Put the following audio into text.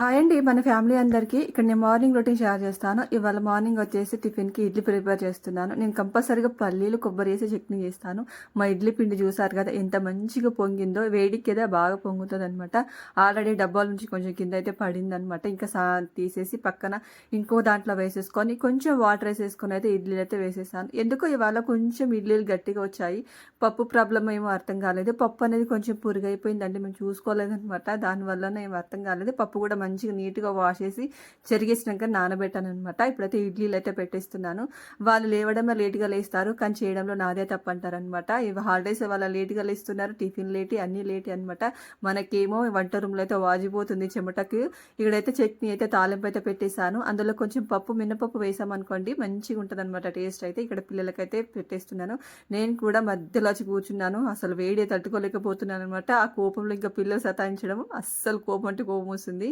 Hi అండి మన family అందరికీ ఇక్కడ నేను మార్నింగ్ రొటీన్ షేర్ చేస్తాను. ఇవాళ మార్నింగ్ వచ్చేసి టిఫిన్కి ఇడ్లీ ప్రిపేర్ చేస్తున్నాను. నేను కంపల్సరీగా పల్లీలు కొబ్బరి వేసి చట్నీ చేస్తాను. మా ఇడ్లీ పిండి చూసారు కదా ఎంత మంచిగా పొంగిందో వేడికి కదా బాగా పొంగుతుంది అనమాట ఆల్రెడీ డబ్బాల నుంచి కొంచెం కింద అయితే పడింది అనమాట ఇంకా సా తీసేసి పక్కన ఇంకో దాంట్లో వేసేసుకొని కొంచెం వాటర్ వేసేసుకొని అయితే ఇడ్లీలు అయితే వేసేసాను ఎందుకో ఇవాళ కొంచెం ఇడ్లీలు గట్టిగా వచ్చాయి. పప్పు ప్రాబ్లం ఏమో అర్థం కాలేదు. పప్పు అనేది కొంచెం పురుగైపోయిందండి మేము చూసుకోలేదనమాట దానివల్ల ఏం అర్థం కాలేదు. పప్పు కూడా మంచిగా నీట్గా వాష్ చేసి చెరిగేసినాక నానబెట్టాను అనమాట ఇప్పుడైతే ఇడ్లీలు అయితే పెట్టేస్తున్నాను. వాళ్ళు లేవడమే లేట్గా లేస్తారు కానీ చేయడంలో నాదే తప్పు అంటారనమాట ఇవి హాలిడేస్ వాళ్ళు లేట్గా లేస్తున్నారు టిఫిన్ లేటి అన్నీ లేటి అనమాట మనకేమో వంట రూమ్లో అయితే వాజిపోతుంది చెమటకి. ఇక్కడైతే చట్నీ అయితే తాలింపు అయితే పెట్టేశాను. అందులో కొంచెం పప్పు మినపప్పు వేసామనుకోండి మంచిగా ఉంటుంది అనమాట టేస్ట్ అయితే. ఇక్కడ పిల్లలకైతే పెట్టేస్తున్నాను. నేను కూడా మధ్యలో వచ్చి కూర్చున్నాను. అసలు వేడి తట్టుకోలేకపోతున్నాను అనమాట ఆ కోపంలో ఇంకా పిల్లలు సతాయించడం అస్సలు కోపం అంటే కోపం వస్తుంది.